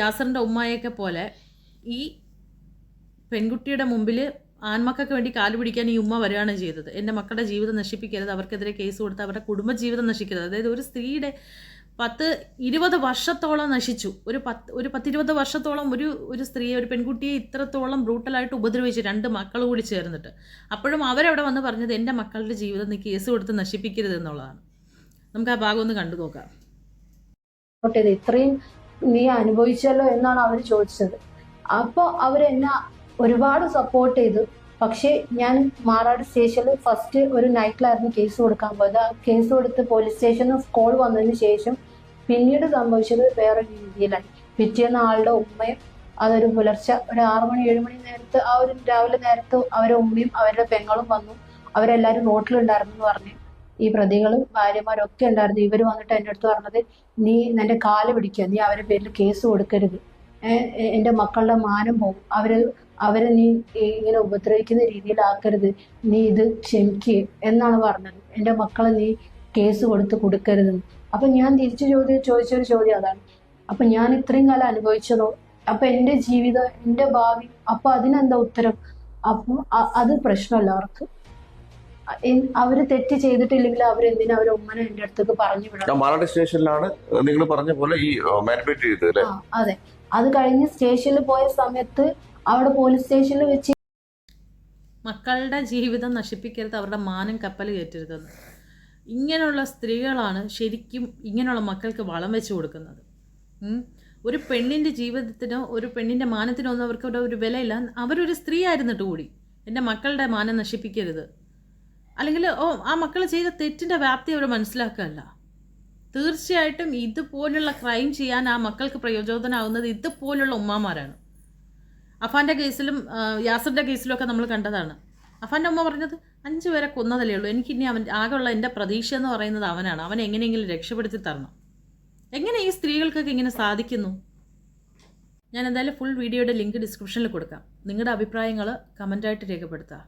യാസറിന്റെ ഉമ്മയൊക്കെ പോലെ ഈ പെൺകുട്ടിയുടെ മുമ്പിൽ ആൺമക്കൾക്ക് വേണ്ടി കാൽ പിടിക്കാൻ ഈ ഉമ്മ വരികയാണ് ചെയ്തത്. എന്റെ മക്കളുടെ ജീവിതം നശിപ്പിക്കരുത് അവർക്കെതിരെ കേസ് കൊടുത്ത് അവരുടെ കുടുംബജീവിതം നശിക്കരുത്. അതായത് ഒരു സ്ത്രീയുടെ പത്ത് ഇരുപത് വർഷത്തോളം നശിച്ചു. ഒരു പത്ത് ഒരു പത്തിരുപത് വർഷത്തോളം ഒരു ഒരു സ്ത്രീയെ ഒരു പെൺകുട്ടിയെ ഇത്രത്തോളം ബ്രൂട്ടലായിട്ട് ഉപദ്രവിച്ചു രണ്ട് മക്കൾ കൂടി ചേർന്നിട്ട്. അപ്പോഴും അവരവിടെ വന്ന് പറഞ്ഞത് എന്റെ മക്കളുടെ ജീവിതം നീ കേസ് കൊടുത്ത് നശിപ്പിക്കരുത് എന്നുള്ളതാണ്. നമുക്ക് ആ ഭാഗം ഒന്ന് കണ്ടു നോക്കാം. ഇത്രയും നീ അനുഭവിച്ചല്ലോ എന്നാണ് അവർ ചോദിച്ചത്. അപ്പോൾ അവരെന്നെ ഒരുപാട് സപ്പോർട്ട് ചെയ്തു. പക്ഷേ ഞാൻ മാറാട് സ്റ്റേഷനിൽ ഫസ്റ്റ് ഒരു നൈറ്റിലായിരുന്നു കേസ് കൊടുക്കാൻ പോയത്. ആ കേസ് കൊടുത്ത് പോലീസ് സ്റ്റേഷനിൽ കോൾ വന്നതിന് ശേഷം പിന്നീട് സംഭവിച്ചത് വേറെ രീതിയിലായി പിറ്റേന്ന് ആളുടെ ഉമ്മയും അതൊരു പുലർച്ചെ ഒരു ആറു മണി ഏഴ് മണി നേരത്ത് ആ ഒരു രാവിലെ നേരത്ത് അവരുടെ ഉമ്മയും അവരുടെ പെങ്ങളും വന്നു. അവരെല്ലാവരും റോട്ടിലുണ്ടായിരുന്നു എന്ന് പറഞ്ഞു. ഈ പ്രതികളും ഭാര്യമാരും ഒക്കെ ഉണ്ടായിരുന്നു. ഇവർ വന്നിട്ട് എന്റെ അടുത്ത് പറഞ്ഞത് നീ നിന്റെ കാൽ പിടിക്കുക നീ അവരുടെ പേരിൽ കേസ് കൊടുക്കരുത്. എന്റെ മക്കളുടെ മാനം പോകും. അവർ അവരെ നീ ഇങ്ങനെ ഉപദ്രവിക്കുന്ന രീതിയിലാക്കരുത്. നീ ഇത് ക്ഷമിക്കുക എന്നാണ് പറഞ്ഞത്. എന്റെ മക്കളെ നീ കേസ് കൊടുത്ത് കൊടുക്കരുതെന്ന് അപ്പൊ ഞാൻ തിരിച്ചു ചോദ്യം ചോദിച്ചൊരു ചോദ്യം അതാണ്. അപ്പൊ ഞാൻ ഇത്രയും കാലം അനുഭവിച്ചതോ? അപ്പൊ എന്റെ ജീവിതം എന്റെ ഭാവി അപ്പൊ അതിനെന്താ ഉത്തരം? അപ്പൊ അത് പ്രശ്നമല്ല അവർക്ക്. അവർ തെറ്റ് ചെയ്തിട്ടില്ലെങ്കിൽ അവരെന്തിനാ അവരെ ഉമ്മനെ എന്റെ അടുത്തേക്ക് പറഞ്ഞു വിടണം മാറാട് സ്റ്റേഷനിലാണ്. നിങ്ങൾ പറഞ്ഞ പോലെ ഈ മാനിപ്പുലേറ്റ് ചെയ്തത് അതെ. അത് കഴിഞ്ഞ് സ്റ്റേഷനിൽ പോയ സമയത്ത് അവിടെ പോലീസ് സ്റ്റേഷനിൽ വെച്ച് മക്കളുടെ ജീവിതം നശിപ്പിക്കരുത് അവരുടെ മാനം കപ്പൽ കയറ്റരുതെന്ന്. ഇങ്ങനെയുള്ള സ്ത്രീകളാണ് ശരിക്കും ഇങ്ങനെയുള്ള മക്കൾക്ക് വളം വെച്ച് കൊടുക്കുന്നത്. ഒരു പെണ്ണിന്റെ ജീവിതത്തിനോ ഒരു പെണ്ണിന്റെ മാനത്തിനോ ഒന്നും അവർക്ക് ഒരു വിലയില്ല. അവരൊരു സ്ത്രീ ആയിരുന്നിട്ട് കൂടി എന്റെ മക്കളുടെ മാനം നശിപ്പിക്കരുത്. അല്ലെങ്കിൽ ഓ ആ മക്കൾ ചെയ്ത തെറ്റിന്റെ വ്യാപ്തി അവർ മനസ്സിലാക്കുകയല്ല. തീർച്ചയായിട്ടും ഇതുപോലുള്ള ക്രൈം ചെയ്യാൻ ആ മക്കൾക്ക് പ്രയോജനമാകുന്നത് ഇതുപോലുള്ള ഉമ്മാമാരാണ്. അഫാന്റെ കേസിലും യാസറിന്റെ കേസിലും ഒക്കെ നമ്മൾ കണ്ടതാണ്. അഫാന്റെ അമ്മ പറഞ്ഞത് അഞ്ച് പേരെ കൊന്നതല്ലേ ഉള്ളൂ. എനിക്ക് ഇനി അവൻ ആകെയുള്ള എന്റെ പ്രതീക്ഷ എന്ന് പറയുന്നത് അവനാണ്. അവനെ എങ്ങനെയെങ്കിലും രക്ഷപ്പെടുത്തി തരണം. എങ്ങനെ ഈ സ്ത്രീകൾക്കൊക്കെ ഇങ്ങനെ സാധിക്കുന്നു? ഞാൻ എന്തായാലും ഫുൾ വീഡിയോയുടെ ലിങ്ക് ഡിസ്ക്രിപ്ഷനിൽ കൊടുക്കാം. നിങ്ങളുടെ അഭിപ്രായങ്ങൾ കമന്റായിട്ട് രേഖപ്പെടുത്തുക.